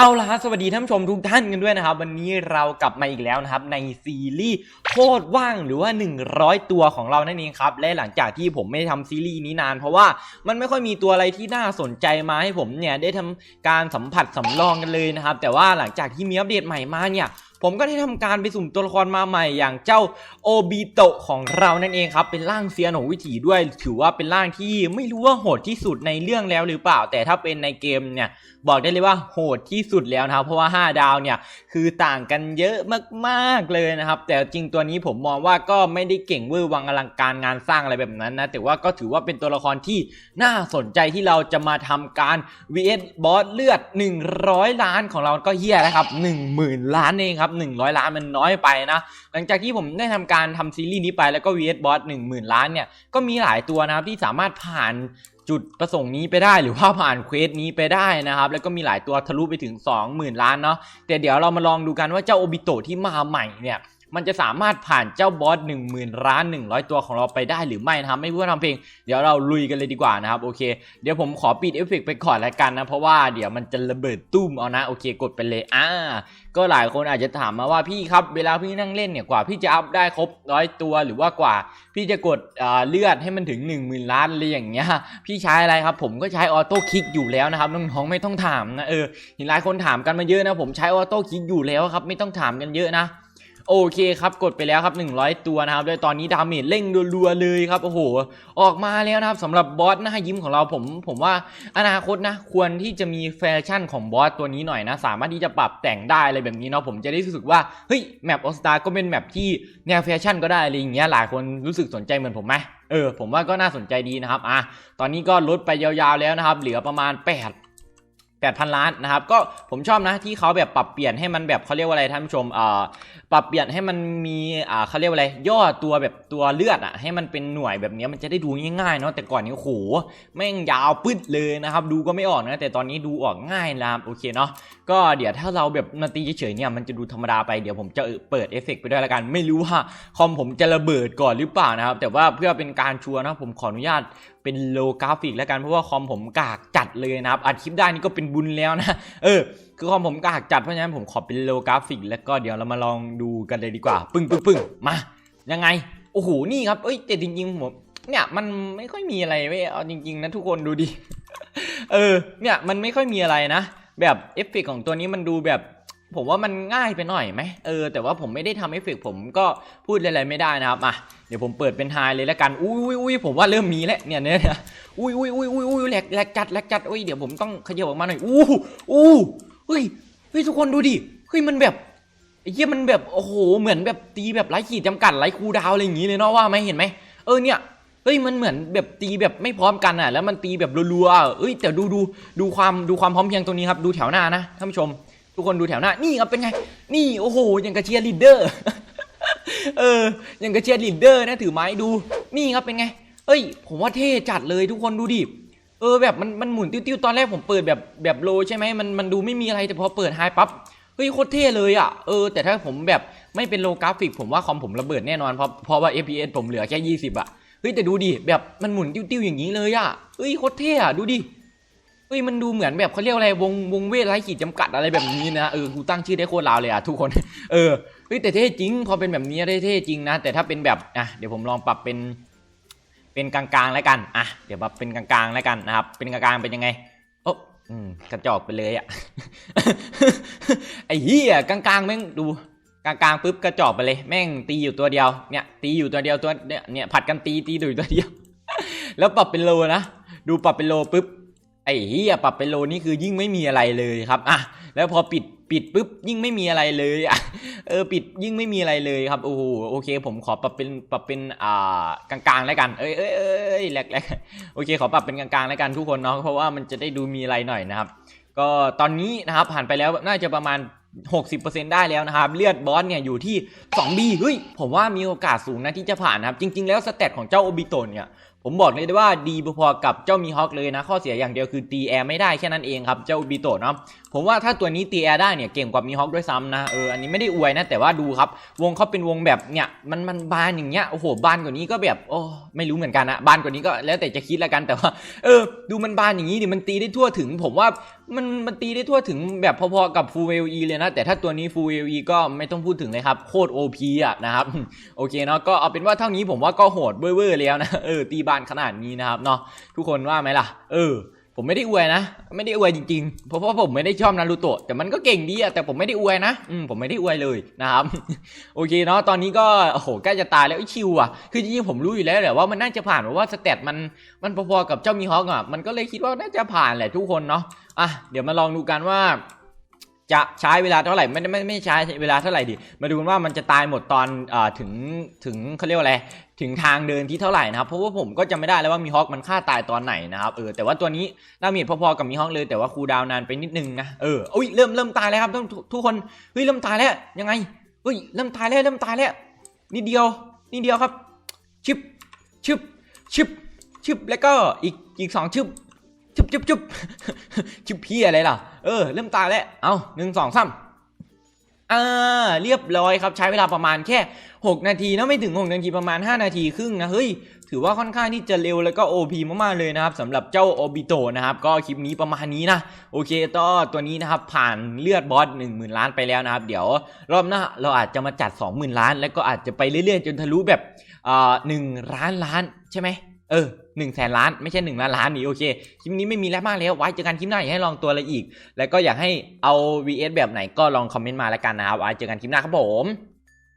เอาละฮะสวัสดีท่านผู้ชมทุกท่านกันด้วยนะครับ วันนี้เรากลับมาอีกแล้วนะครับ ในซีรีส์โคตรว่างหรือว่า 100 ตัวของเรานั่นเองครับ และหลังจากที่ผมไม่ได้ทำซีรีส์นี้นาน เพราะว่ามันไม่ค่อยมีตัวอะไรที่น่าสนใจมาให้ผมเนี่ยได้ทำการสัมผัสสำรองกันเลยนะครับ แต่ว่าหลังจากที่มีอัปเดตใหม่มาเนี่ย ผมก็ได้ทำการไปสุ่มตัวละครมาใหม่อย่างเจ้าโอบิโตะของเรานั่นเองครับ เป็นร่างเซียนของวิถีด้วย ถือว่าเป็นร่างที่ไม่รู้ว่าโหดที่สุดในเรื่องแล้วหรือเปล่า แต่ถ้าเป็นในเกมเนี่ยบอกได้เลยว่าโหดที่สุดแล้วนะครับ เพราะว่า 5 ดาวเนี่ยคือต่างกันเยอะมากๆเลยนะครับ แต่จริงตัวนี้ผมมองว่าก็ไม่ได้เก่งเวอร์วังอลังการงานสร้างอะไรแบบนั้นนะ แต่ว่าก็ถือว่าเป็นตัวละครที่น่าสนใจที่เราจะมาทำการ vs บอสเลือด 100 ล้านของเราก็เฮียแล้วครับ 10,000 ล้านเองครับ100 ล้านมันน้อยไปนะ หลังจากที่ผมได้ทำการทำซีรีส์นี้ไปแล้วก็ vs บอส10,000 ล้านเนี่ย ก็มีหลายตัวนะครับที่สามารถผ่านจุดประสงค์นี้ไปได้หรือว่าผ่านเควสนี้ไปได้นะครับ แล้วก็มีหลายตัวทะลุไปถึง 20,000 ล้านเนาะแต่เดี๋ยวเรามาลองดูกันว่าเจ้าโอบิโตะที่มาใหม่เนี่ย มันจะสามารถผ่านเจ้าบอส10,000ล้าน100 ตัวของเราไปได้หรือไม่นะครับไม่พูดทำเพลงเดี๋ยวเราลุยกันเลยดีกว่านะครับโอเคเดี๋ยวผมขอปิดเอฟเฟกไปก่อนแล้วกันนะเพราะว่าเดี๋ยวมันจะระเบิดตุ้มเอานะโอเคกดไปเลยอ่าก็หลายคนอาจจะถามมาว่าพี่ครับเวลาพี่นั่งเล่นเนี่ยกว่าพี่จะอัพได้ครบร้อยตัวหรือว่ากว่า พี่จะกดเลือดให้มันถึง 1 0,000ล้านอะไรอย่างเงี้ยพี่ใช้อะไรครับผมก็ใช้ออโต้คลิกอยู่แล้วนะครับน้องๆไม่ต้องถามนะเออเห็นหลายคนถามกันมาเยอะนะผมใช้ออโต้คลิกอยู่แล้วครับไม่ต้องถามกันเยอะนะ โอเคครับกดไปแล้วครับ 100 ตัวนะครับโดยตอนนี้ดาเมจเร่งรัวๆเลยครับโอ้โหออกมาแล้วนะครับสำหรับบอสหน้ายิ้มของเราผมผมว่าอนาคตนะควรที่จะมีแฟชั่นของบอสตัวนี้หน่อยนะ สามารถที่จะปรับแต่งได้อะไรแบบนี้เนาะผมจะได้รู้สึกว่าเฮ้ยแมปออสตาก็เป็นแมปที่แนวแฟชั่นก็ได้อะไรอย่างเงี้ยหลายคนรู้สึกสนใจเหมือนผมไหมเออผมว่าก็น่าสนใจดีนะครับอะตอนนี้ก็ลดไปยาวๆแล้วนะครับ เหลือประมาณ 8 8,000 ล้านนะครับก็ผมชอบนะที่เขาแบบปรับเปลี่ยนให้มันแบบเขาเรียกว่าอะไรท่านผู้ชมอ่าปรับเปลี่ยนให้มันมีอ่าเขาเรียกว่าอะไร ย่อตัวแบบตัวเลือดอะให้มันเป็นหน่วยแบบนี้มันจะได้ดูง่ายๆเนาะแต่ก่อนนี้โหแม่งยาวปึ๊ดเลยนะครับดูก็ไม่ออกนะแต่ตอนนี้ดูออกง่ายแล้วครับโอเคเนาะก็เดี๋ยวถ้าเราแบบมาตีเฉยๆเนี่ยมันจะดูธรรมดาไปเดี๋ยวผมจะเปิดเอฟเฟกต์ไปด้วยละกัน ไม่รู้ว่าคอมผมจะระเบิดก่อนหรือเปล่านะครับแต่ว่าเพื่อเป็นการชัวร์นะผมขออนุญาตเป็นโลกราฟิกแล้วกันเพราะว่าคอมผมกากจัดเลยนะครับอัดคลิปได้นี่ก็เป็นบุญแล้วนะเออคือคอมผมกากจัดเพราะฉะนั้นผมขอเป็นโลกราฟิก แล้วก็เดี๋ยวเรามาลองดูกันเลยดีกว่า ปึ้งปึ้งปึ้งมายังไงโอ้โหนี่ครับเอ้ยแต่จริงๆผมเนี่ยมันไม่ค่อยมีอะไรเว้ยเอาจริง ๆ นะทุกคนดูดิเออเนี่ยมันไม่ค่อยมีอะไรนะ แบบเอฟเฟกของตัวนี้มันดูแบบ ผมว่ามันง่ายไปหน่อยไหมเออแต่ว่าผมไม่ได้ทำเอฟเฟกผมก็พูดอะไรไม่ได้นะครับอะเดี๋ยวผมเปิดเป็นไฮเลยแล้วกันอุ้ยอุ้ยอุ้ยผมว่าเริ่มมีแล้วเนี่ยเนี่ยเนี่ยอุ้ยอุ้ยอุ้ยอุ้ยอุ้ยแหลกแหลกจัดแหลกจัดอุ้ยเดี๋ยวผมต้องขยับออกมาหน่อยอู้อู้เฮ้ยเฮ้ยทุกคนดูดิเฮ้ยมันแบบไอ้เหี้ยมันแบบโอ้โหเหมือนแบบตีแบบไร้ขีดจำกัดไร้คูดาวอะไรอย่างงี้เลยเนาะว่าไหมเห็นไหมเออเนี่ยเฮ้ยมันเหมือนแบบตีแบบไม่พร้อมกันอะแล้วมันตีแบบรัวๆเอ้ยแต่ดูดูดูความดูความพร้อมเพียงตรงนี้ครับดูแถวหน้านะท่านผู้ชม ทุกคนดูแถวหน้า นี่ครับเป็นไง นี่โอ้โหยังกระเชียร์ลีดเดอร์ เออยังกระเชียร์ลีดเดอร์นะถือไม้ดู นี่ครับเป็นไง เอ้ย ผมว่าเท่จัดเลยทุกคนดูดิ เออแบบมันมันหมุนติ้วๆตอนแรกผมเปิดแบบแบบโลใช่ไหมมันมันดูไม่มีอะไรแต่พอเปิดไฮปั๊บเฮ้ยโคตรเท่เลยอะ เออแต่ถ้าผมแบบไม่เป็นโลกราฟิก ผมว่าคอมผมระเบิดแน่นอนเพราะเพราะว่า FPS ผมเหลือแค่ 20 อะ เฮ้ยแต่ดูดิแบบมันหมุนติ้วๆอย่างนี้เลยอะเฮ้ยโคตรเท่อะดูดิ เฮ้ยมันดูเหมือนแบบเขาเรียกอะไรวงวงเวทไร้ขีดจำกัดอะไรแบบนี้นะเออกูตั้งชื่อได้โคตรลาวเลยอะทุกคนเออเฮ้ยแต่เท่จริง พอเป็นแบบนี้ได้เท่จริงนะ แต่ถ้าเป็นแบบอะเดี๋ยวผมลองปรับเป็น เป็นกลางๆแล้วกันอะเดี๋ยวปรับเป็นกลางๆแล้วกันนะครับ เป็นกลางๆเป็นยังไงโอ้อืมกระจอกไปเลยอะไอ้เหี้ยกลางๆแม่งดูกลางๆปุ๊บกระจอกไปเลยแม่งตีอยู่ตัวเดียวเนี่ยตีอยู่ตัวเดียวตัวเนี่ยเนี่ยผัดกันตีตีอยู่ตัวเดียว แล้วปรับเป็นโลนะดูปรับเป็นโลปุ๊บ ไอ้เฮียปรับเป็นโลนี่คือยิ่งไม่มีอะไรเลยครับอะแล้วพอปิดปิดปุ๊บยิ่งไม่มีอะไรเลยอะเออปิดยิ่งไม่มีอะไรเลยครับโอ้โหโอเค ผมขอปรับเป็นปรับเป็นอ่ากลางๆแล้วกันเอ้ยเอ้ยเอ้ยแหลกแหลกโอเคขอปรับเป็นกลางๆแล้วกันทุกคนเนาะเพราะว่ามันจะได้ดูมีอะไรหน่อยนะครับ ก็ตอนนี้นะครับผ่านไปแล้วน่าจะประมาณ60%ได้แล้วนะครับ เลือดบอสเนี่ยอยู่ที่ 2B เฮ้ย ผมว่ามีโอกาสสูงนะที่จะผ่านนะครับ จริง ๆ แล้วสเตตของเจ้าโอบิโตเนี่ย ผมบอกเลยได้ว่าดีพอๆกับเจ้ามีฮอคเลยนะ ข้อเสียอย่างเดียวคือตีแอร์ไม่ได้แค่นั้นเองครับ เจ้าบิโตะเนาะผมว่าถ้าตัวนี้ตีแอร์ได้เนี่ยเก่งกว่ามีฮอคด้วยซ้ำนะเอออันนี้ไม่ได้อวยนะ แต่ว่าดูครับ วงเขาเป็นวงแบบเนี่ยมันมันบานอย่างเงี้ยโอ้โหบานกว่านี้ก็แบบโอ้ไม่รู้เหมือนกันนะบานกว่านี้ก็แล้วแต่จะคิดละกันแต่ว่า เออ ดูมันบานอย่างนี้ดิมันตีได้ทั่วถึง ผมว่า มันมันตีได้ทั่วถึงแบบพอๆกับ Full LE เลยนะ แต่ถ้าตัวนี้ Full LE ก็ไม่ต้องพูดถึงเลยครับ โคตร OP อะนะครับ โอเคเนาะก็เอาเป็นว่าเท่านี้ผมว่าก็โหดเว่อร์ๆแล้วนะ เออ ตีบานขนาดนี้นะครับเนาะทุกคนว่าไหมล่ะ เออ ผมไม่ได้อวยนะ ไม่ได้อวยจริงๆ เพราะว่าผมไม่ได้ชอบนารูโตะแต่มันก็เก่งดีอะแต่ผมไม่ได้อวยนะอืมผมไม่ได้อวยเลยนะครับ โอเคเนาะตอนนี้ก็โอ้โหใกล้จะตายแล้วไอชิวอะคือจริงๆผมรู้อยู่แล้วแหละว่ามันน่าจะผ่านเพราะว่าสเตตมันมันพอๆกับเจ้ามีฮอกอะมันก็เลยคิดว่าน่าจะผ่านแหละทุกคนเนาะอะเดี๋ยวมาลองดูกันว่า จะใช้เวลาเท่าไหร่ไม่ไม่ไม่ใช้เวลาเท่าไหร่ดิมาดูกันว่ามันจะตายหมดตอนอ่ถึงถึงเขาเรียกว่าอะไรถึงทางเดินที่เท่าไหร่นะครับเพราะว่าผมก็จำไม่ได้แล้วว่ามีฮอคมันฆ่าตายตอนไหนนะครับเออแต่ว่าตัวนี้ดาเมจพอๆกับมีฮอคเลยแต่ว่าคูดาวนานไปนิดนึงนะเอออุ้ยเริ่มเริ่มตายแล้วครับทุกทุกคนเฮ้ยเริ่มตายแล้วยังไงเฮ้ยเริ่มตายแล้วเริ่มตายแล้วนิดเดียวนิดเดียวครับชึบชึบชึบชึบแล้วก็อีกอีกสองชึบ ชึบชึบชึบชึบพี่อะไรล่ะ เออ เริ่มตายแล้ว เอาหนึ่งสองสามอ่าเรียบร้อยครับใช้เวลาประมาณแค่ 6 นาทีนะไม่ถึง 6 นาทีประมาณ 5 นาทีครึ่งนะเฮ้ยถือว่าค่อนข้างที่จะเร็วแล้วก็ OP มากๆเลยนะครับสำหรับเจ้าโอบิโตนะครับก็คลิปนี้ประมาณนี้นะโอเคต่อตัวนี้นะครับผ่านเลือดบอส1 0,000 ล้านไปแล้วนะครับ เดี๋ยวรอบหน้าเราอาจจะมาจัด 20,000 ล้าน แล้วก็อาจจะไปเรื่อยๆ จนทะลุแบบอ่าหนึ่งล้านล้านใช่ไหม เออหนึ่งแสนล้านไม่ใช่หนึ่งล้านล้านนี่โอเคคลิปนี้ไม่มีแล้วมากแล้วไว้เจอกันคลิปหน้าอยากให้ลองตัวอะไรอีก แล้วก็อยากให้เอา VS แบบไหนก็ลองคอมเมนต์มาแล้วกันนะครับไว้เจอกันคลิปหน้าครับผม